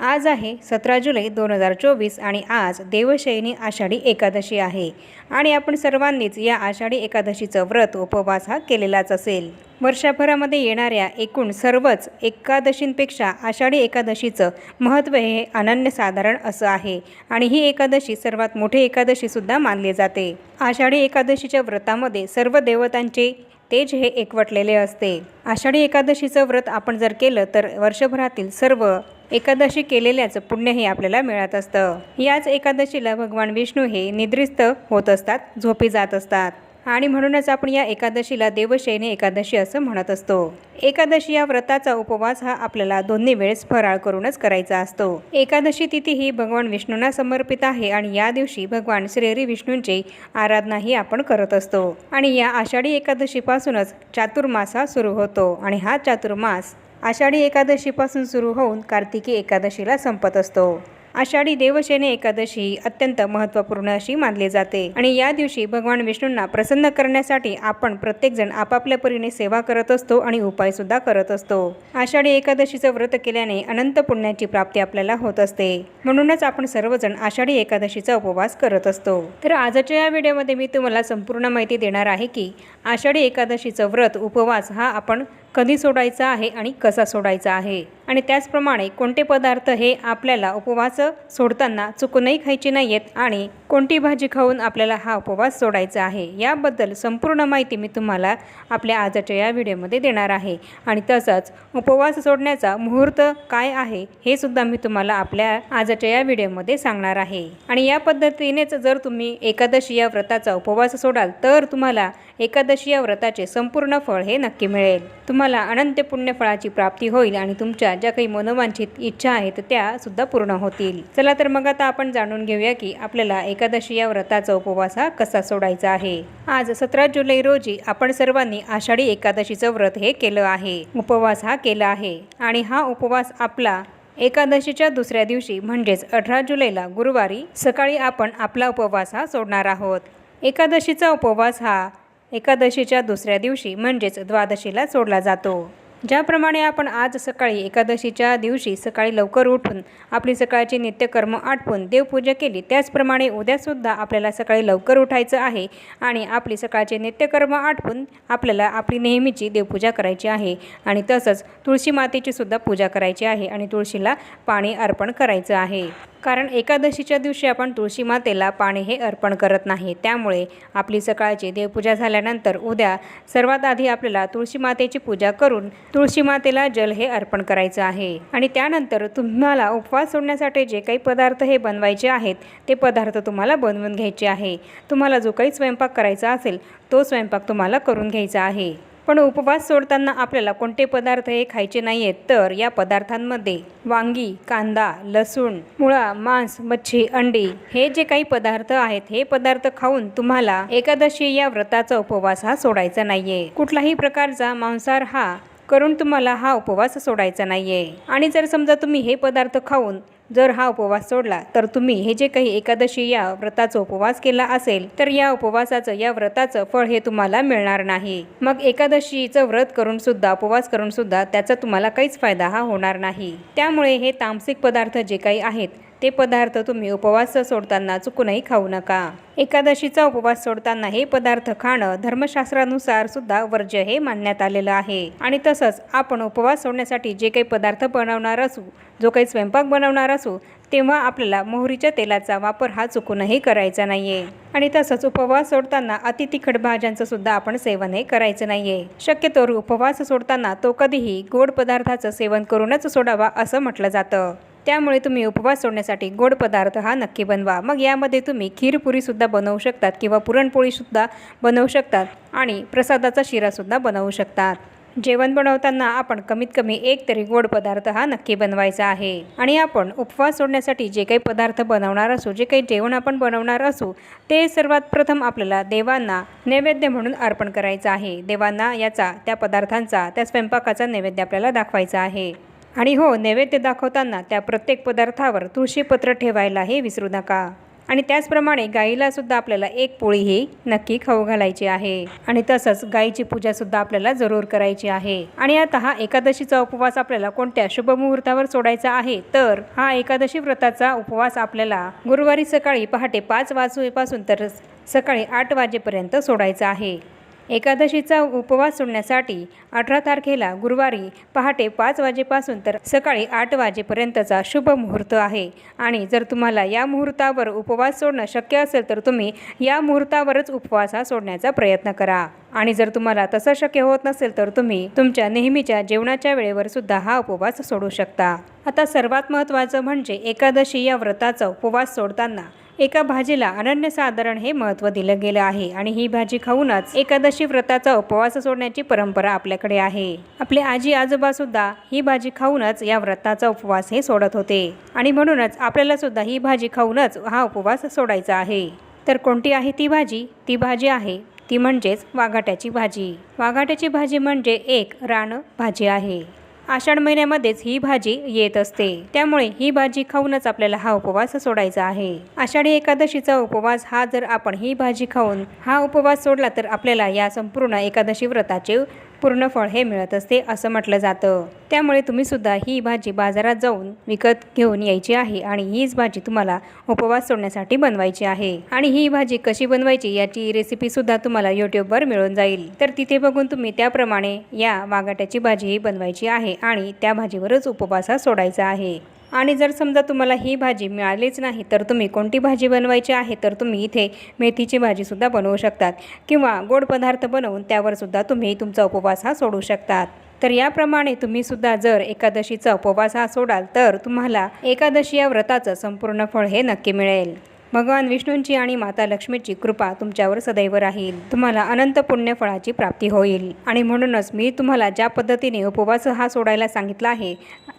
आज आहे सतरा जुलै दोन हजार चोवीस आणि आज देवशयनी आषाढी एकादशी आहे. आणि आपण सर्वांनीच या आषाढी एकादशीचं व्रत उपवास हा केलेलाच असेल. वर्षभरामध्ये येणाऱ्या एकूण सर्वच एकादशींपेक्षा आषाढी एकादशीचं महत्त्व हे अनन्यसाधारण असं आहे आणि ही एकादशी सर्वात मोठी एकादशीसुद्धा मानली जाते. आषाढी एकादशीच्या व्रतामध्ये सर्व देवतांचे तेज हे एकवटलेले असते. आषाढी एकादशीचं व्रत आपण जर केलं तर वर्षभरातील सर्व एकादशी केलेल्याचं पुण्य हे आपल्याला मिळत असतं. याच एकादशीला भगवान विष्णू हे निद्रिस्त होत असतात झोपी जात असतात. आणि म्हणूनच आपण या एकादशीला देवशयनी एकादशी असं म्हणत असतो. एकादशी या व्रताचा उपवास हा आपल्याला दोन्ही वेळेस फराळ करूनच करायचा असतो. एकादशी तिथी ही भगवान विष्णूंना समर्पित आहे आणि या दिवशी भगवान श्रीहरी विष्णूंची आराधनाही आपण करत असतो. आणि या आषाढी एकादशीपासूनच चातुर्मास हा सुरू होतो आणि हा चातुर्मास आषाढी एकादशीपासून सुरू होऊन कार्तिकी एकादशीला संपत असतो. आषाढी देवशेने एकादशी ही अत्यंत महत्त्वपूर्ण अशी मानली जाते. आणि या दिवशी भगवान विष्णूंना प्रसन्न करण्यासाठी आपण प्रत्येकजण आपापल्या परीने सेवा करत असतो आणि उपाय सुद्धा करत असतो. आषाढी एकादशीचं व्रत केल्याने अनंत पुण्याची प्राप्ती आपल्याला होत असते. म्हणूनच आपण सर्वजण आषाढी एकादशीचा उपवास करत असतो. तर आजच्या या व्हिडिओमध्ये मी तुम्हाला संपूर्ण माहिती देणार आहे की आषाढी एकादशीचं व्रत उपवास हा आपण कधी सोडायचा आहे आणि कसा सोडायचा आहे? आणि त्याचप्रमाणे कोणते पदार्थ हे आपल्याला उपवास सोडताना चुकूनही खायचे नाही आहेत आणि कोणती भाजी खाऊन आपल्याला हा उपवास सोडायचा आहे याबद्दल संपूर्ण माहिती मी तुम्हाला आपल्या आजच्या या व्हिडिओमध्ये देणार आहे. आणि तसंच उपवास सोडण्याचा मुहूर्त काय आहे हे सुद्धा मी तुम्हाला आपल्या आजच्या या व्हिडिओमध्ये सांगणार आहे. आणि या पद्धतीनेच जर तुम्ही एकादशी या व्रताचा उपवास सोडाल तर तुम्हाला एकादशी या व्रताचे संपूर्ण फळ हे नक्की मिळेल. तुम्हाला अनंत पुण्यफळाची प्राप्ती होईल आणि तुमच्या ज्या काही मनोवांछित इच्छा आहेत त्यासुद्धा पूर्ण होतील. चला तर मग आता आपण जाणून घेऊया की आपल्याला एकादशी या व्रताचा उपवास हा कसा सोडायचा आहे. आज सतरा जुलै रोजी आपण सर्वांनी आषाढी एकादशीचं व्रत हे केलं आहे. उपवास हा केला आहे आणि हा उपवास आपला एकादशीच्या दुसऱ्या दिवशी म्हणजेच अठरा जुलैला गुरुवारी सकाळी आपण आपला उपवास हा सोडणार आहोत. एकादशीचा उपवास हा एकादशीच्या दुसऱ्या दिवशी म्हणजेच द्वादशीला सोडला जातो. ज्याप्रमाणे आपण आज सकाळी एकादशीच्या दिवशी सकाळी लवकर उठून आपली सकाळची नित्यकर्म आटपून देवपूजा केली त्याचप्रमाणे उद्यासुद्धा आपल्याला सकाळी लवकर उठायचं आहे आणि आपली सकाळचे नित्यकर्म आटपून आपल्याला आपली नेहमीची देवपूजा करायची आहे आणि तसंच तुळशी मातेची सुद्धा पूजा करायची आहे आणि तुळशीला पाणी अर्पण करायचं आहे. कारण एकादशीच्या दिवशी आपण तुळशी मातेला पाणी हे अर्पण करत नाही. त्यामुळे आपली सकाळची देवपूजा झाल्यानंतर उद्या सर्वात आधी आपल्याला तुळशी मातेची पूजा करून तुळशी मातेला जल हे अर्पण करायचं आहे. आणि त्यानंतर तुम्हाला उपवास सोडण्यासाठी जे काही पदार्थ हे बनवायचे आहेत ते पदार्थ तुम्हाला बनवून घ्यायचे आहे. तुम्हाला जो काही स्वयंपाक करायचा असेल तो स्वयंपाक तुम्हाला करून घ्यायचा आहे. पण उपवास सोडताना आपल्याला कोणते पदार्थ हे खायचे नाही आहेत तर या पदार्थांमध्ये वांगी कांदा लसूण मुळा मांस मच्छी अंडी हे जे काही पदार्थ आहेत हे पदार्थ खाऊन तुम्हाला एकादशी या व्रताचा उपवास हा सोडायचा नाहीये. कुठलाही प्रकारचा मांसाहार हा करून तुम्हाला हा उपवास सोडायचा नाहीये. आणि जर समजा तुम्ही हे पदार्थ खाऊन जर हा उपवास सोडला तर तुम्ही हे जे काही एकादशी या व्रताचा उपवास केला असेल तर या उपवासाचं या व्रताचं फळ हे तुम्हाला मिळणार नाही. मग एकादशीचं व्रत करून सुद्धा उपवास करून सुद्धा त्याचा तुम्हाला काहीच फायदा हा होणार नाही. त्यामुळे हे तामसिक पदार्थ जे काही आहेत ते पदार्थ तुम्ही उपवास सोडताना चुकूनही खाऊ नका. एकादशीचा उपवास सोडताना हे पदार्थ खाणं धर्मशास्त्रानुसार सुद्धा वर्ज्य हे मानण्यात आलेलं आहे. आणि तसंच आपण उपवास सोडण्यासाठी जे काही पदार्थ बनवणार असू जो काही स्वयंपाक बनवणार असू तेव्हा आपल्याला मोहरीच्या तेलाचा वापर हा चुकूनही करायचा नाही आहे आणि तसंच उपवास सोडताना अति तिखट भाज्यांचं सुद्धा आपण सेवन हे करायचं नाही आहे शक्यतोवर उपवास सोडताना तो कधीही गोड पदार्थाचं सेवन करूनच सोडावा असं म्हटलं जातं. त्यामुळे तुम्ही उपवास सोडण्यासाठी गोड पदार्थ हा नक्की बनवा. मग यामध्ये तुम्ही खीरपुरीसुद्धा बनवू शकतात किंवा पुरणपोळीसुद्धा बनवू शकतात आणि प्रसादाचा शिरासुद्धा बनवू शकतात. जेवण बनवताना आपण कमीत कमी एक तरी गोड पदार्थ हा नक्की बनवायचा आहे. आणि आपण उपवास सोडण्यासाठी जे काही पदार्थ बनवणार असू जे काही जेवण आपण बनवणार असू ते सर्वात प्रथम आपल्याला देवांना नैवेद्य म्हणून अर्पण करायचं आहे. देवांना याचा त्या पदार्थांचा त्या स्वयंपाकाचा नैवेद्य आपल्याला दाखवायचा आहे. आणि हो नैवेद्य दाखवताना त्या प्रत्येक पदार्थावर तुळशीपत्र ठेवायला हे विसरू नका. आणि त्याचप्रमाणे गाईलासुद्धा आपल्याला एक पोळी ही नक्की खाऊ घालायची आहे. आणि तसंच गाईची पूजासुद्धा आपल्याला जरूर करायची आहे. आणि आता हा एकादशीचा उपवास आपल्याला कोणत्या शुभ मुहूर्तावर सोडायचा आहे? तर हा एकादशी व्रताचा उपवास आपल्याला गुरुवारी सकाळी पहाटे पाच वाजूपासून तर सकाळी आठ वाजेपर्यंत सोडायचा आहे. एकादशीचा उपवास सोडण्यासाठी अठरा तारखेला गुरुवारी पहाटे पाच वाजेपासून तर सकाळी आठ वाजेपर्यंतचा शुभ मुहूर्त आहे. आणि जर तुम्हाला या मुहूर्तावर उपवास सोडणं शक्य असेल तर तुम्ही या मुहूर्तावरच उपवास हा सोडण्याचा प्रयत्न करा. आणि जर तुम्हाला तसं शक्य होत नसेल तर तुम्ही तुमच्या नेहमीच्या जेवणाच्या वेळेवर सुद्धा हा उपवास सोडू शकता. आता सर्वात महत्त्वाचं म्हणजे एकादशी या व्रताचा उपवास सोडताना एका भाजीला अनन्यसाधारण हे महत्त्व दिलं गेलं आहे आणि ही भाजी खाऊनच एकादशी व्रताचा उपवास सोडण्याची परंपरा आपल्याकडे आहे. आपले आजी आजोबा सुद्धा ही भाजी खाऊनच या व्रताचा उपवास हे सोडत होते. आणि म्हणूनच आपल्याला सुद्धा ही भाजी खाऊनच हा उपवास सोडायचा आहे. तर कोणती आहे ती भाजी? ती भाजी आहे ती म्हणजेच वाघाट्याची भाजी. वाघाट्याची भाजी म्हणजे एक रान भाजी आहे. आषाढ महिन्यामध्येच ही भाजी येत असते. त्यामुळे ही भाजी खाऊनच आपल्याला हा उपवास सोडायचा आहे. आषाढी एकादशीचा उपवास हा जर आपण ही भाजी खाऊन हा उपवास सोडला तर आपल्याला या संपूर्ण एकादशी व्रताचे पूर्ण फळ हे मिळत असते असं म्हटलं जातं. त्यामुळे तुम्ही सुद्धा ही भाजी बाजारात जाऊन विकत घेऊन यायची आहे आणि हीच भाजी तुम्हाला उपवास सोडण्यासाठी बनवायची आहे. आणि ही भाजी कशी बनवायची याची रेसिपी सुद्धा तुम्हाला यूट्यूबवर मिळून जाईल. तर तिथे बघून तुम्ही त्याप्रमाणे या वागाट्याची भाजी ही बनवायची आहे आणि त्या भाजीवरच उपवास सोडायचा आहे. आणि जर समजा तुम्हाला ही भाजी मिळालीच नाही तर तुम्ही कोणती भाजी बनवायची आहे तर तुम्ही इथे मेथीची भाजीसुद्धा बनवू शकतात. किंवा गोड पदार्थ बनवून त्यावरसुद्धा तुम्ही तुमचा उपवास हा सोडू शकतात. तर याप्रमाणे तुम्हीसुद्धा जर एकादशीचा उपवास हा सोडाल तर तुम्हाला एकादशी या व्रताचं संपूर्ण फळ हे नक्की मिळेल. भगवान विष्णूंची आणि माता लक्ष्मीची कृपा तुमच्यावर सदैव राहील. तुम्हाला अनंत पुण्यफळाची प्राप्ती होईल. आणि म्हणूनच मी तुम्हाला ज्या पद्धतीने उपवास हा सोडायला सांगितला आहे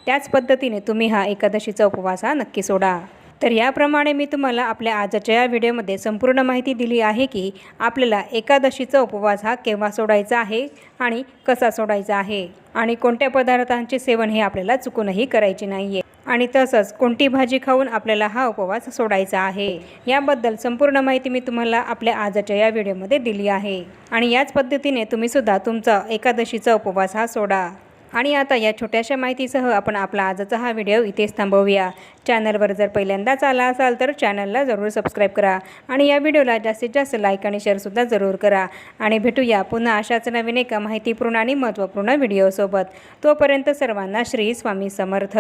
त्याच पद्धतीने तुम्ही हा एकादशीचा उपवास हा नक्की सोडा. तर याप्रमाणे मी तुम्हाला आपल्या आजच्या या व्हिडिओमध्ये संपूर्ण माहिती दिली आहे की आपल्याला एकादशीचा उपवास हा केव्हा सोडायचा आहे आणि कसा सोडायचा आहे. आणि कोणत्या पदार्थांचे सेवन हे आपल्याला चुकूनही करायचे नाही आहे आणि तसंच कोणती भाजी खाऊन आपल्याला हा उपवास सोडायचा आहे? याबद्दल संपूर्ण माहिती मी तुम्हाला आपल्या आजच्या या व्हिडिओमध्ये दिली आहे. आणि याच पद्धतीने तुम्हीसुद्धा तुमचा एकादशीचा उपवास हा सोडा. आणि आता या छोट्याशा माहितीसह आपण आपला आजचा हा व्हिडिओ इथेच थांबवूया. चॅनलवर जर पहिल्यांदाच आला असाल तर चॅनलला जरूर सबस्क्राईब करा आणि या व्हिडिओला जास्तीत जास्त लाईक आणि शेअरसुद्धा जरूर करा. आणि भेटूया पुन्हा अशाच नवीन एका माहितीपूर्ण आणि महत्त्वपूर्ण व्हिडिओसोबत. तोपर्यंत सर्वांना श्री स्वामी समर्थ.